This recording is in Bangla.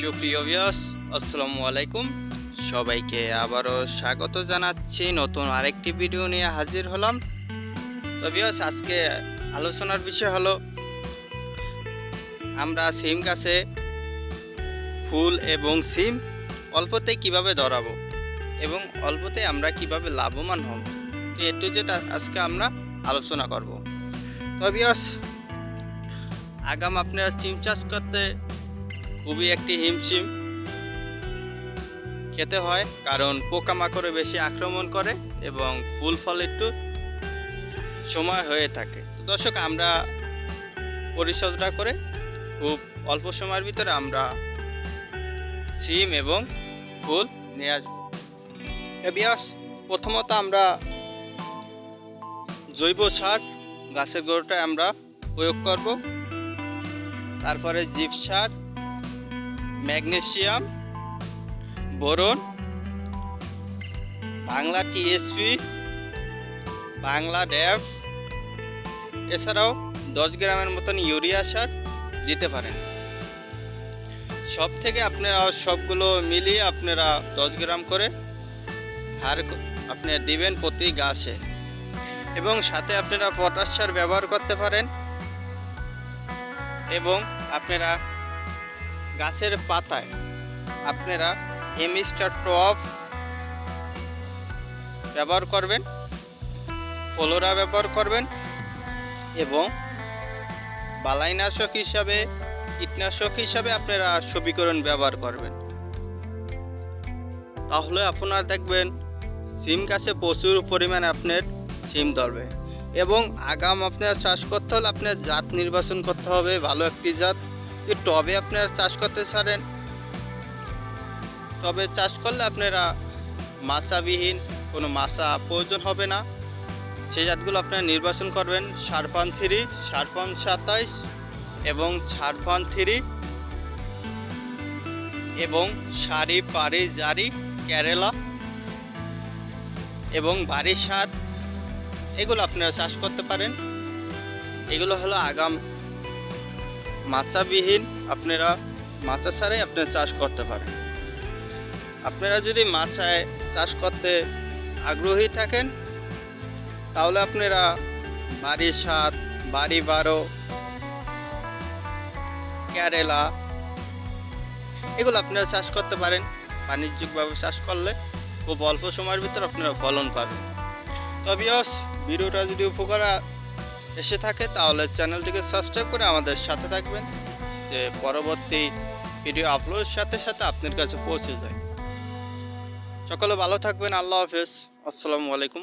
সুপ্রিয় ভিউয়ার্স আসসালামু আলাইকুম। সবাইকে আবারও স্বাগত জানাচ্ছি। নতুন আরেকটি ভিডিও নিয়ে হাজির হলাম। তো ভিউয়ার্স আজকে আলোচনার বিষয় হলো, আমরা সিম গাছে ফুল এবং সিম অল্পতে কীভাবে ধরাবো এবং অল্পতে আমরা কীভাবে লাভবান হব? তো এটু যেটা আজকে আমরা আলোচনা করব। তো ভিউয়ার্স আগাম আপনারা সিম চাষ করতে খুবই একটি হিমশিম খেতে হয়, কারণ পোকামাকড়ে বেশি আক্রমণ করে এবং ফুল ফল একটু সময় হয়ে থাকে। তো দর্শক, আমরা পরিচর্যা করে খুব অল্প সময়ের ভিতরে আমরা সিম এবং ফুল নিয়ে আসব। এবিয়াস প্রথমত আমরা জৈব সার গাছের গোড়াটায় আমরা প্রয়োগ করব। তারপরে জীব সার magnesium boron, Bangla TSP, Bangla DAP, এছাড়াও দশ গ্রামের মতন ইউরিয়া সার দিতে পারেন। সব থেকে আপনারা সবগুলো মিলিয়ে আপনারা দশ গ্রাম করে হার আপনি দিবেন প্রতি গাছে। এবং সাথে আপনারা পটাশ সার ব্যবহার করতে পারেন। এবং আপনারা গাছের পাতায়। আপনারা এমিস্টার টপ ব্যবহার করবেন, ফলোরা ব্যবহার করবেন এবং বালাইনাশক হিসাবে, কীটনাশক হিসাবে আপনারা সমীকরণ ব্যবহার করবেন। তাহলে আপনারা দেখবেন, সিম গাছে প্রচুর পরিমাণে আপনার সিম ধরবে এবং আগাম আপনার চাষ করতে হলে আপনার জাত নির্বাচন করতে হবে, ভালো একটি জাত। টবে আপনারা চাষ করতে ছাড়েন, টবে চাষ করলে আপনারা মাছাবিহীন কোনো মাছা প্রয়োজন হবে না। সেই জাতগুলো আপনারা নির্বাচন করবেন, সারফান থ্রি, সারফান সাতাইশ এবং সারফান থ্রি এবং সারি পারি জারি, কেরালা এবং বাড়ি সাত এগুলো আপনারা চাষ করতে পারেন। এগুলো হলো আগাম মাচাবিহীন আপনারা মাচা ছাড়াই আপনারা চাষ করতে পারেন। আপনারা যদি মাচায় চাষ করতে আগ্রহী থাকেন, তাহলে আপনারা বাড়ি সাত বাড়ি বারো, কেরালা, এগুলো আপনারা চাষ করতে পারেন। বাণিজ্যিকভাবে চাষ করলে খুব অল্প সময়ের ভিতর আপনারা ফলন পাবেন। তবে ভিডিওটা যদি উপকার এসে থাকে, তাহলে চ্যানেলটিকে সাবস্ক্রাইব করে আমাদের সাথে থাকবেন, যে পরবর্তী ভিডিও আপলোডের সাথে সাথে আপনার কাছে পৌঁছে যায়। সকলে ভালো থাকবেন, আল্লাহ হাফেজ, আসসালামু আলাইকুম।